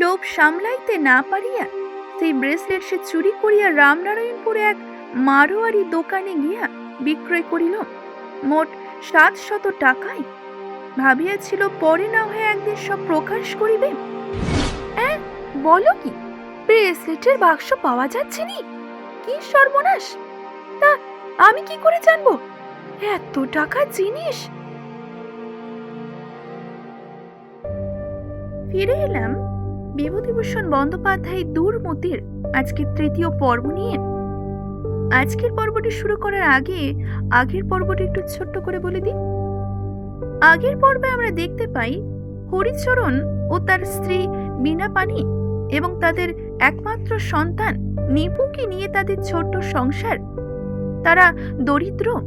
লোভ সামলাইতে না পারিয়া সেই ব্রেসলেট সে চুরি করিয়া রামনারায়ণপুরে এক মারোয়ারি দোকানে গিয়া বিক্রয় করিল। মোট সাত শত টাকায় ভাবিয়াছিল পরে না হয়ে একদিন সব প্রকাশ করিবে। বলো কি? ব্রেসলেটের বাক্স পাওয়া যাচ্ছে নি? কি সর্বনাশ! তা আমি কি করে জানব? এত টাকা জিনিস! ফিরে এলাম বিভূতিভূষণ বন্দ্যোপাধ্যায় দূরমতির আজকে তৃতীয় পর্ব নিয়ে। আজকের পর্বটি শুরু করার আগে, আগের পর্বটি একটু ছোট্ট করে বলে দিই। আগের পর্বে আমরা দেখতে পাই হরিচরণ ও তার স্ত্রী বিনা পানি এবং তাদের একমাত্র সন্তান নিপুকে নিয়ে তাদের ছোট্ট সংসার। তারা দরিদ্র।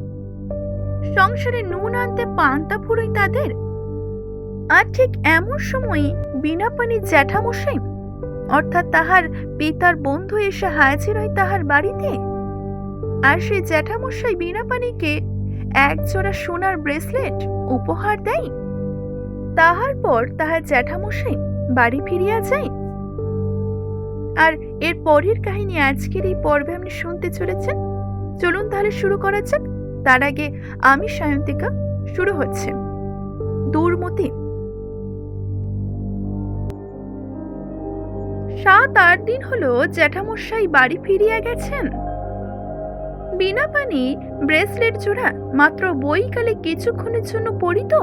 সংসারে নুন আনতে পান্তা ফুরোয় তাদের। আর ঠিক এমন সময় বিনা পানির জ্যাঠামশাই, অর্থাৎ তাহার পিতার বন্ধু এসে হাজির হয় তাহার বাড়িতে? আর সেই জ্যাঠামশাই বিনা পানিকে এক জোড়া সোনার ব্রেসলেট উপহার দেয়? তাহার পর তাহার জ্যাঠামশাই বাড়ি ফিরিয়া যায়। আর এর পরের কাহিনী আজকের এই পর্বে আপনি শুনতে চলেছেন? চলুন তাহলে শুরু করা যাক। তার আগে আমি সায়ন্তিকা, শুরু হচ্ছে। দূরমতি সাত আট দিন হলো জ্যাঠামশাই বাড়ি ফিরিয়া গেছেন। বিনা পানি ব্রেসলেট জোড়া মাত্র বইকালে কিছুক্ষণের জন্য পড়িত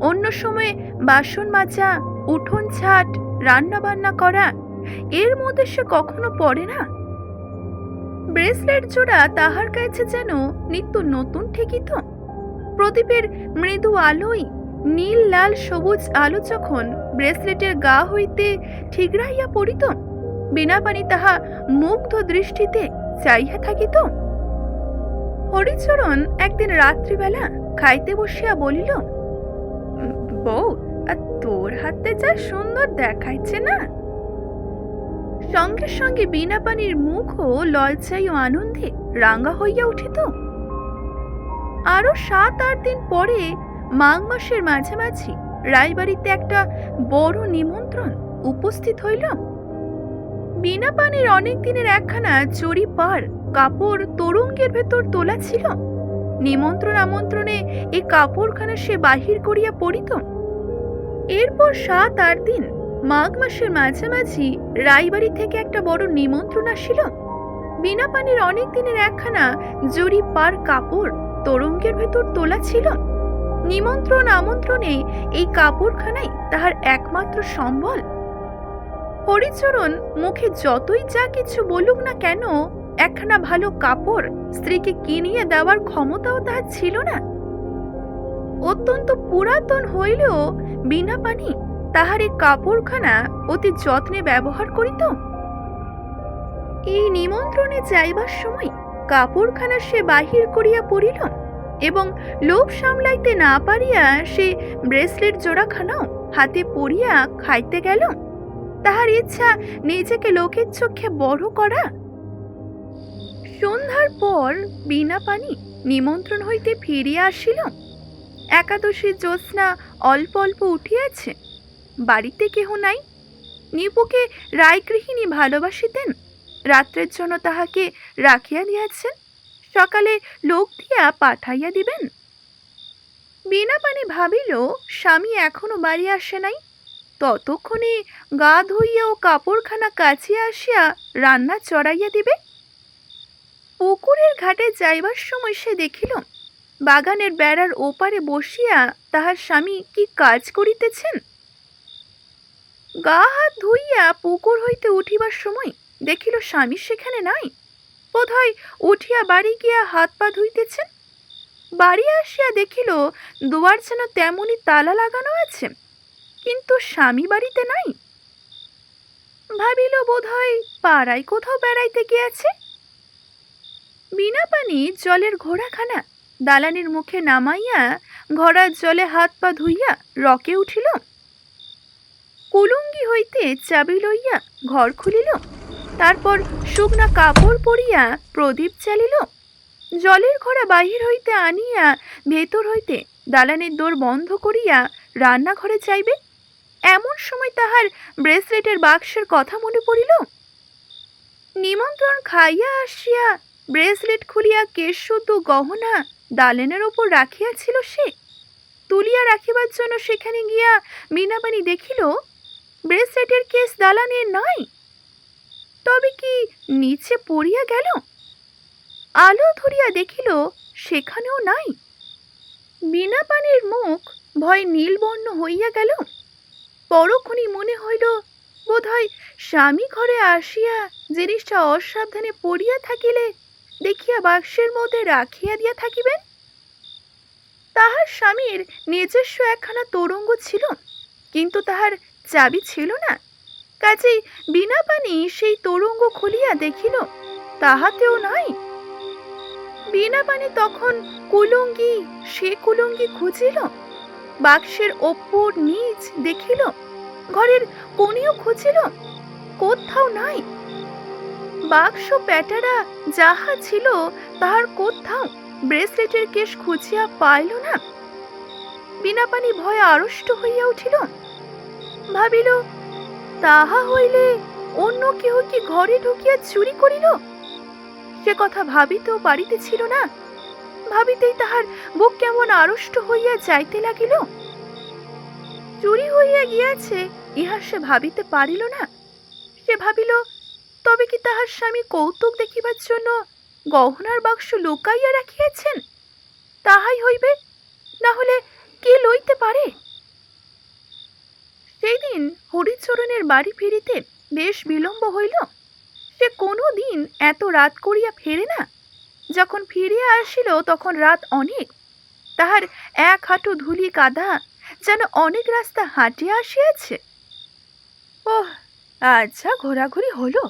অন্য সময়ে বাসন মাজা, উঠোন ছাট রান্না বান্না করা, এর মধ্যে সে কখনো পড়ে না। ব্রেসলেট জোড়া তাহার কাছে যেন নিত্য নতুন ঠেকিত। প্রদীপের মৃদু আলোয় নীল লাল সবুজ আলো যখন ব্রেসলেটের গা হইতে ঠিকরাইয়া পড়িত বিনা পানি তাহা মুগ্ধ দৃষ্টিতে চাইয়া থাকিত? হরিচরণ একদিন রাত্রিবেলা খাইতে বসিয়া বলিল "উম, বউ তোর হাতে যা সুন্দর দেখাইছে না? সঙ্গে সঙ্গে বিনা পানির মুখও লজ্জায় ও আনন্দে রাঙা হইয়া উঠিত। আরও সাত আট দিন পরে মাঘ মাসের মাঝামাঝি রায়বাড়িতে একটা বড় নিমন্ত্রণ উপস্থিত হইল বিনা পানির অনেক দিনের একখানা চড়ি পার কাপড় তরঙ্গের ভেতর তোলা ছিল। নিমন্ত্রণ আমন্ত্রণে এ কাপড়খানা সে বাহির করিয়া পড়িত। এরপর সাত আট দিন মাঘ মাসের মাঝামাঝি রায়বাড়ি থেকে একটা বড় নিমন্ত্রণ আসিল। বিনা পানির অনেক দিনের একখানা জরি পার কাপড় তরঙ্গের ভেতর তোলা ছিল। নিমন্ত্রণ আমন্ত্রণে এই কাপড়খানাই তাহার একমাত্র সম্বল। হরিচরণ মুখে যতই যা কিছু বলুক না কেন, একখানা ভালো কাপড় স্ত্রীকে কিনিয়ে দেওয়ার ক্ষমতাও তাহার ছিল না। অত্যন্ত পুরাতন হইলেও বিনা পানি তাহার এই কাপড়খানা অতি যত্নে ব্যবহার করিত। এই নিমন্ত্রণে যাইবার সময় কাপড়খানা সে বাহির করিয়া পড়িল। এবং লোভ সামলাইতে না পারিয়া সে ব্রেসলেট জোড়াখানাও হাতে পরিয়া খাইতে গেল। তাহার ইচ্ছা নিজেকে লোকের চোখে বড় করা। সন্ধ্যার পর বিনা পানি নিমন্ত্রণ হইতে ফিরিয়া আসিল। একাদশী জ্যোৎস্না অল্প অল্প উঠিয়াছে। বাড়িতে কেহ নাই। নিপুকে রায়গৃহিণী ভালোবাসিতেন। রাত্রের জন্য তাহাকে রাখিয়া দিয়াছেন। সকালে লোক দিয়া পাঠাইয়া দিবেন? বিনা পানি ভাবিল, স্বামী এখনও বাড়ি আসে নাই। ততক্ষণে গা ধুইয়া ও কাপড়খানা কাছিয়া আসিয়া রান্না চড়াইয়া দিবে? পুকুরের ঘাটে যাইবার সময় সে দেখিল, বাগানের বেড়ার ওপারে বসিয়া তাহার স্বামী কি কাজ করিতেছেন? গা হাত ধুইয়া পুকুর হইতে উঠিবার সময় দেখিল স্বামী সেখানে নাই। বোধহয় উঠিয়া বাড়ি গিয়া হাত পা ধুইতেছেন বাড়ি আসিয়া দেখিল, দুয়ার যেন তেমনই তালা লাগানো আছে, কিন্তু স্বামী বাড়িতে নাই। ভাবিল, বোধহয় পাড়ায় কোথাও বেড়াইতে গিয়াছে। বিনা পানি জলের ঘোড়াখানা, দালানের মুখে নামাইয়া ঘোড়ার জলে হাত পা ধুইয়া রকে উঠিল। কুলুঙ্গি হইতে চাবি লইয়া ঘর খুলিল। তারপর শুকনা কাপড় পরিয়া প্রদীপ চালিল। জলের ঘোড়া বাহির হইতে আনিয়া ভেতর হইতে দালানের দোর বন্ধ করিয়া রান্নাঘরে চাইবে। এমন সময় তাহার ব্রেসলেটের বাক্সের কথা মনে পড়িল। নিমন্ত্রণ খাইয়া আসিয়া ব্রেসলেট খুলিয়া কেশশুদ্ধ গহনা দালেনের ওপর রাখিয়াছিল সে। তুলিয়া রাখিবার জন্য সেখানে গিয়া মিনাবানি দেখিল, ব্রেসলেটের কেস দালানের নাই তবে কি নিচে পড়িয়া গেল? আলো ধরিয়া দেখিল সেখানেও নাই। বিনাপানির মুখ ভয় নীলবর্ণ হইয়া গেল। পরক্ষণই মনে হইল, বোধহয় স্বামী ঘরে আসিয়া জিনিসটা অসাবধানে পড়িয়া থাকিলে দেখিয়া বাক্সের মধ্যে রাখিয়া দিয়া থাকিবেন? তাহার স্বামীর নিজস্ব একখানা তরঙ্গ ছিল, কিন্তু তাহার চাবি ছিল না। কাজেই বিনা পানি সেই তরঙ্গ খুলিয়া দেখিল, তাহাতেও নাই। বিনা পানি তখন কুলঙ্গি, সে কুলঙ্গি খুঁজিল, বাক্সের ওপর নিচ দেখিল, ঘরের কোণেও খুঁজিল, কোথাও নাই। বাক্স প্যাটারা যাহা ছিল তাহার কোথাও ব্রেসলেটের কেশ খুঁজিয়া পাইল না। বিনা পানি ভয়ে আড়ষ্ট হইয়া উঠিল, ভাবিল তাহা হইলে অন্য কেহ কি ঘরে ঢুকিয়া চুরি করিল? সে কথা ভাবিতেও পারিতেছিল না। ভাবিতেই তাহার বুক কেমন আড়ষ্ট হইয়া যাইতে লাগিল। চুরি হইয়া গিয়াছে, ইহা সে ভাবিতে পারিল না। সে ভাবিল, তবে কি তাহার স্বামী কৌতুক দেখিবার জন্য গহনার বাক্স লুকাইয়া রাখিয়াছেন? তাহাই হইবে, না হলে কে লইতে পারে? সেই দিন হরিচরণের বাড়ি ফিরিতে বেশ বিলম্ব হইল। সে কোনো দিন এত রাত করিয়া ফেরে না। যখন ফিরিয়া আসিল তখন রাত অনেক। তাহার এক হাঁটু ধুলি কাদা যেন অনেক রাস্তা হাঁটিয়া আসিয়াছে। ওহ আচ্ছা ঘোরাঘুরি হলো।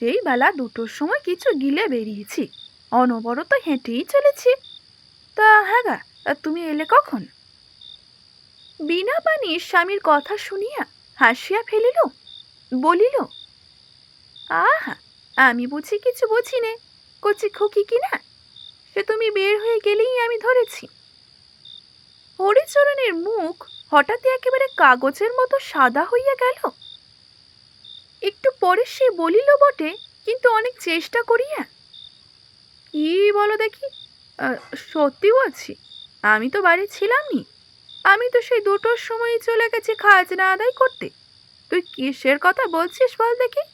সেই বেলা দুটোর সময় কিছু গিলে বেরিয়েছি। অনবরত হেঁটেই চলেছি। তা হ্যাঁ গা, তুমি এলে কখন? বিনা পানি স্বামীর কথা শুনিয়া হাসিয়া ফেলিল, বলিল, আহা, আমি বুঝি কিছু বুঝি নে, কচি খুকি কি না? সে তুমি বের হয়ে গেলেই আমি ধরেছি হরিচরণের মুখ হঠাৎ একেবারে কাগজের মতো সাদা হইয়া গেল। একটু পরে সে বলিল বটে, কিন্তু অনেক চেষ্টা করিয়া, কি বলো দেখি? সত্যি বলছি আমি তো বাড়ি ছিলাম নি আমি তো সেই দুটোর সময় চলে গেছি খাজনা আদায় করতে। তুই কিসের কথা বলছিস বল দেখি।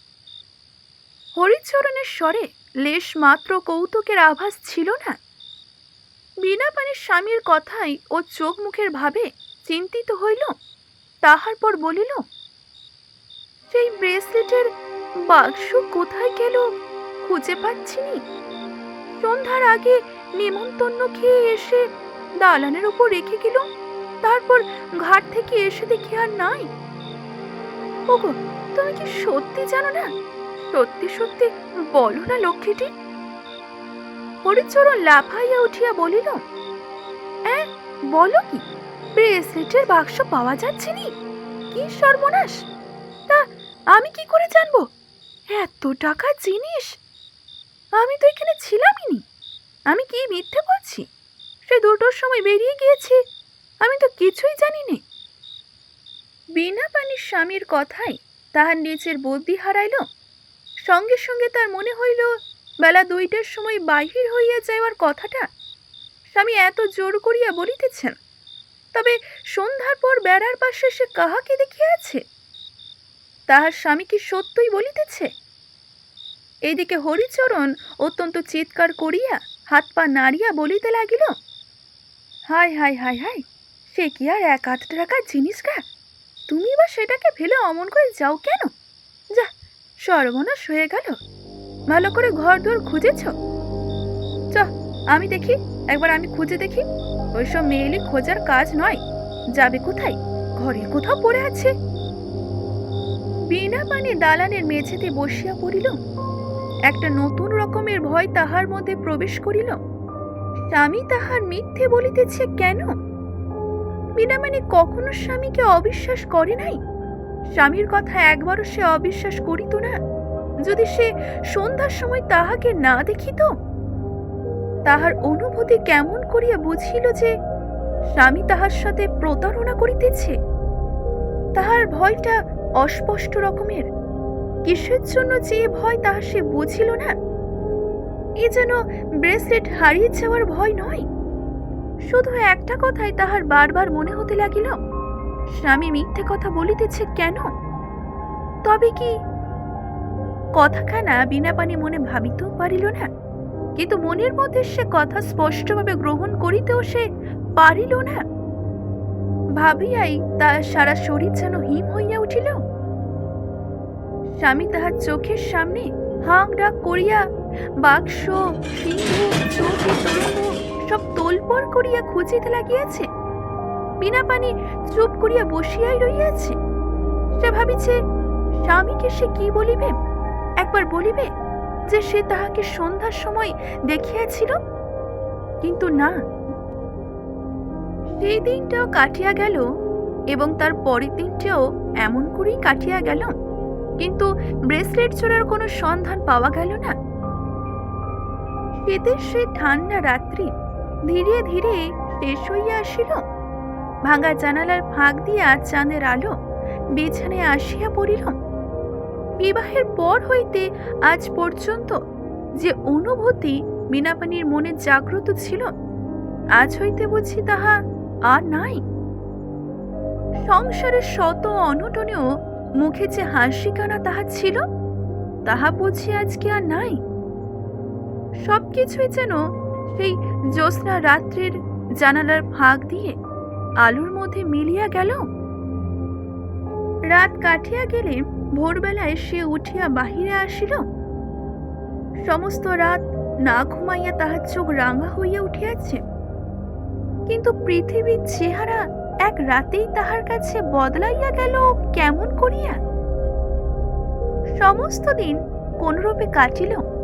হরিচরণের স্বরে লেশ মাত্র কৌতুকের আভাস ছিল না। বিনা পানির স্বামীর কথাই ও চোখ মুখের ভাবে চিন্তিত হইল। তাহার পর বলিল, সেই ব্রেসলেটের বাক্স কোথায় গেল? খুঁজে পাচ্ছি নি সন্ধ্যার আগে নেমন্তন্ন খেয়ে এসে দালানের উপর রেখে গেল তারপর ঘাট থেকে এসে দেখি আর নাই। ওগো, তুমি কি সত্যি জানো না? সত্যি সত্যি বলো না লক্ষ্মীটি। হরিচরণ লাফাইয়া উঠিয়া বলিল হ্যাঁ বলো কি? ব্রেসলেটের বাক্স পাওয়া যাচ্ছে নি? কি সর্বনাশ? তা আমি কি করে জানব? এত টাকা জিনিস। আমি তো এখানে ছিলামই নি। আমি কি মিথ্যে বলছি? সে দুটোর সময় বেরিয়ে গিয়েছি। আমি তো কিছুই জানি নে বিনা পানির স্বামীর কথাই তাহার নিজের বুদ্ধি হারাইল। সঙ্গে সঙ্গে তার মনে হইল, বেলা দুইটার সময় বাহির হইয়া যাওয়ার কথাটা স্বামী এত জোর করিয়া বলিতেছেন। তবে সন্ধ্যার পর বেড়ার পাশে সে কাহাকে দেখিয়াছে? তাহার স্বামী কি সত্যই বলিতেছে? এইদিকে হরিচরণ অত্যন্ত চিৎকার করিয়া হাত পা নাড়িয়া বলিতে লাগিল হাই হাই হাই হাই সে কি আর এক আধ টাকার জিনিস গা? তুমি বা সেটাকে ফেলে অমন করে যাও কেন? যা, সর্বনাশ হয়ে গেল। ভালো করে ঘর দোর খুঁজেছ? চ, আমি দেখি, একবার আমি খুঁজে দেখি। ওইসব মেয়েলি খোঁজার কাজ নয়। যাবে কোথায়? ঘরের কোথাও পড়ে আছে। বিনা পানি দালানের মেঝেতে বসিয়া পড়িল। একটা নতুন রকমের ভয় তাহার মধ্যে প্রবেশ করিল। স্বামী তাহার মিথ্যে বলিতেছে কেন? বিনা মানে কখনো স্বামীকে অবিশ্বাস করে নাই? স্বামীর কথা একবারও সে অবিশ্বাস করিত না। যদি সে সন্ধ্যার সময় তাহাকে না দেখিত? তাহার অনুভূতি কেমন করিয়া বুঝিল যে স্বামী তাহার সাথে প্রতারণা করিতেছে? তাহার ভয়টা অস্পষ্ট রকমের। কিসের জন্য যে ভয় তাহা সে বুঝিল না? এ যেন ব্রেসলেট হারিয়ে যাওয়ার ভয় নয়। শুধু একটা কথাই তাহার বারবার মনে হতে লাগিল, স্বামী মিথ্যে কথা বলিতেছে কেন? তবে কি কথাখানা বিনা পানি মনে ভাবিতেও পারিল না, কিন্তু মনের মধ্যে সে কথা স্পষ্টভাবে গ্রহণ করিতেও সে পারিল না। ভাবিয়াই তার সারা শরীর যেন হিম হইয়া উঠিল। স্বামী তাহার চোখের সামনে হাঁক ডাক করিয়া বাক্স চৌকি, তরঙ্গ সব তোলপড় করিয়া খুঁজিতে লাগিয়াছে। বিনা পানি চুপ করিয়া বসিয়াই রইয়াছে সে ভাবিছে, স্বামীকে সে কি বলিবে? একবার বলিবে যে সে তাহাকে সন্ধ্যার সময় দেখিয়াছিল। কিন্তু না। সেই দিনটাও কাটিয়া গেল এবং তার পরের দিনটাও এমন করেই কাটিয়া গেল। কিন্তু ব্রেসলেট চোরার কোনো সন্ধান পাওয়া গেল না। শীতের সেই ঠান্ডা রাত্রি ধীরে ধীরে শেষ হইয়া আসিল। ভাঙা জানালার ফাঁক দিয়া চাঁদের আলো বিছানায় আসিয়া পড়িল। বিবাহের পর হইতে আজ পর্যন্ত যে অনুভূতি বিনাপানির মনে জাগ্রত ছিল, আজ হইতে বুঝি তাহা আর নাই। সংসারের শত অনটনেও মুখে যে হাসি কানা তাহা ছিল, তাহা বুঝি আজকে আর নাই। সবকিছুই যেন সেই জ্যোৎস্না রাত্রির জানালার ফাঁক দিয়ে আলোর মধ্যে মিলিয়া গেল? রাত কাটিয়া গেলে ভোরবেলায় সে উঠিয়া বাহিরে আসিল। সমস্ত রাত না ঘুমাইয়া তাহার চোখ রাঙা হইয়া উঠিয়াছে। কিন্তু পৃথিবীর চেহারা এক রাতেই তাহার কাছে বদলাইয়া গেল কেমন করিয়া? সমস্ত দিন কোনরূপে কাটিল?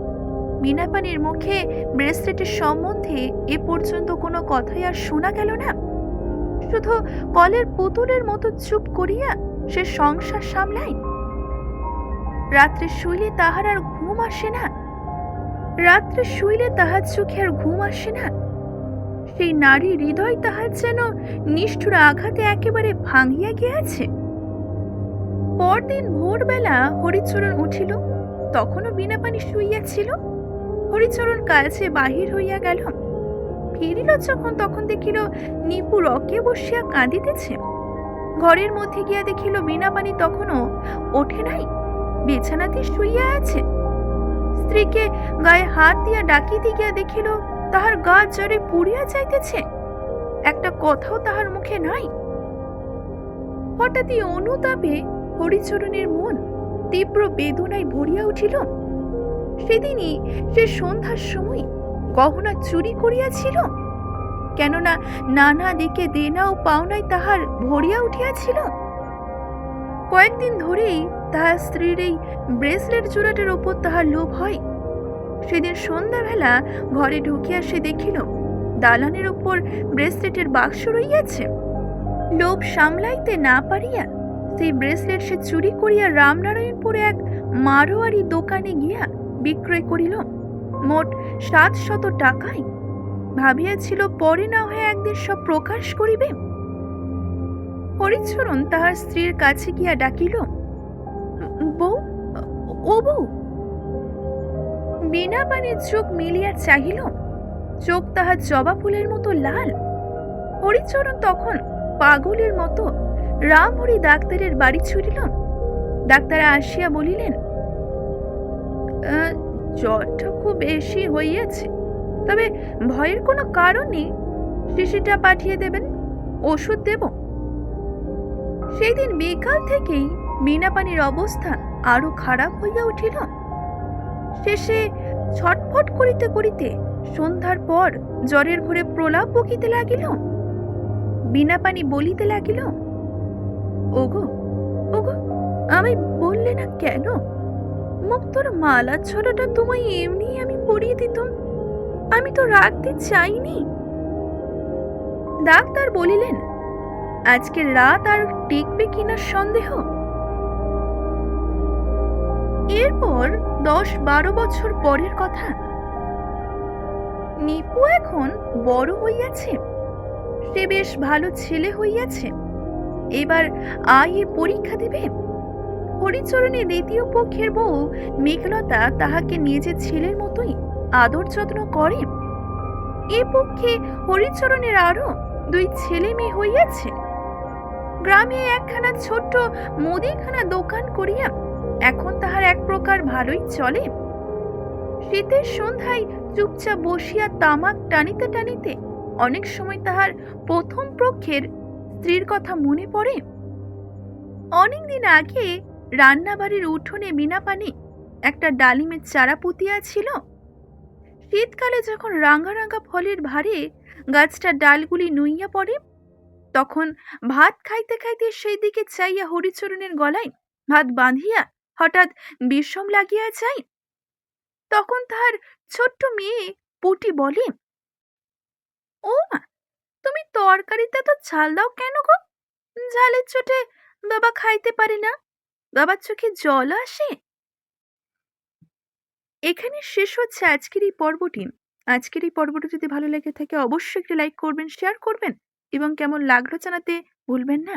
মিনাপানির মুখে ব্রেসলেটের সম্বন্ধে এ পর্যন্ত কোনো কথাই আর শোনা গেল না। শুধু কলের পুতুলের মতো চুপ করিয়া সে সংসার সামলায়। রাত্রে শুইলে তাহার আর ঘুম আসে না। রাত্রে শুইলে তাহার চোখে আর ঘুম আসে না। সেই নারী হৃদয় তাহার যেন নিষ্ঠুর আঘাতে একেবারে ভাঙিয়া গিয়াছে। পরদিন ভোরবেলা হরিচরণ উঠিল, তখনও বিনা পানি শুইয়াছিল। হরিচরণ কাছে বাহির হইয়া গেল। ফিরিল যখন, তখন দেখিল নিপু রকে বসিয়া কাঁদিতেছে। ঘরের মধ্যে গিয়া দেখিল বিনা পানি তখনও ওঠে নাই, বিছানাতে শুইয়া আছে। স্ত্রীকে গায়ে হাত দিয়া ডাকিতে গিয়া দেখিল তাহার গা জ্বরে পুড়িয়া যাইতেছে। একটা কথাও তাহার মুখে নাই। হঠাৎই অনুতাপে হরিচরণের মন তীব্র বেদনায় ভরিয়া উঠিল। সেদিনই সে সন্ধ্যার সময় গহনা চুরি করিয়াছিল। কেননা নানা দিকে দেনা ও পাওনায় তাহার ভরিয়া উঠিয়াছিল। কয়েকদিন ধরেই তাহার স্ত্রীর এই ব্রেসলেট জোড়াটার ওপর তাহার লোভ হয়। সেদিন সন্ধ্যাবেলা ঘরে ঢুকিয়া সে দেখিল, দালানের ওপর ব্রেসলেটের বাক্স রইয়াছে লোভ সামলাইতে না পারিয়া সেই ব্রেসলেট সে চুরি করিয়া রামনারায়ণপুরে এক মারোয়ারি দোকানে গিয়া বিক্রয় করিল মোট সাত শত টাকায় ভাবিয়াছিল পরে না হয়ে একদিন সব প্রকাশ করিবে। হরিচরণ তাহার স্ত্রীর কাছে গিয়া ডাকিল বউ ও বউ? বিনা পানির চোখ মিলিয়া চাহিল চোখ তাহার জবা ফুলের মতো লাল। হরিচরণ তখন পাগলের মতো রামহরি ডাক্তারের বাড়ি ছুটিল। ডাক্তার আসিয়া বলিলেন "আহ, জ্বরটা খুব বেশি হইয়াছে। তবে ভয়ের কোনো কারণ শিশিটা পাঠিয়ে দেবেন, ওষুধ দেব। সেই দিন বিকাল থেকেই বিনা পানির অবস্থা আরও খারাপ হইয়া উঠিল। শেষে ছটফট করিতে করিতে সন্ধ্যার পর জ্বরের ঘরে প্রলাপ বকিতে লাগিল। বিনা পানি বলিতে লাগিল, ওগো ওগো আমি বললে না কেন? মুক্তর মালা ছড়াটা তোমায় এমনি আমি পরিয়ে দিতাম। আমি তো রাখতে চাইনি। ডাক্তার বলিলেন আজকের রাত আর টিকবে কিনা সন্দেহ? এরপর দশ বারো বছর পরের কথা। নিপু এখন বড় হইয়াছে। সে বেশ ভালো ছেলে হইয়াছে। এবার আয়ে পরীক্ষা দেবে। হরিচরণের দ্বিতীয় পক্ষের বউ মেঘলতা তাহাকে নিজের ছেলের মতোই আদর যত্ন করে। এ পক্ষে হরিচরণের আরও দুই ছেলে মেয়ে হইয়াছে। গ্রামে একখানা ছোট্ট মুদিখানা দোকান করিয়া এখন তাহার এক প্রকার ভালোই চলে। শীতের সন্ধ্যায় চুপচাপ বসিয়া তামাক টানিতে টানিতে অনেক সময় তাহার প্রথম পক্ষের স্ত্রীর কথা মনে পড়ে। অনেকদিন আগে রান্নাবাড়ির উঠোনে বিনা পানি একটা ডালিমের চারা পুঁতিয়া ছিল। শীতকালে যখন রাঙা রাঙা ফলের ভারে গাছটার ডালগুলি নুইয়া পড়ে, তখন ভাত খাইতে খাইতে সেই দিকে চাইয়া হরিচরণের গলায় ভাত বাঁধিয়া হঠাৎ বিষম লাগিয়া যায়। তখন তার ছোট্ট মেয়ে পুটি বলে, ও মা, তুমি তরকারিতে তো ঝাল দাও কেন গো? ঝালের চোটে বাবা খাইতে পারে না। বাবার চোখে জল আসে? এখানে শেষ হচ্ছে আজকের এই পর্বটি। আজকের এই পর্বটি যদি ভালো লেগে থাকে, অবশ্যই একটি লাইক করবেন, শেয়ার করবেন এবং কেমন লাগল জানাতে ভুলবেন না।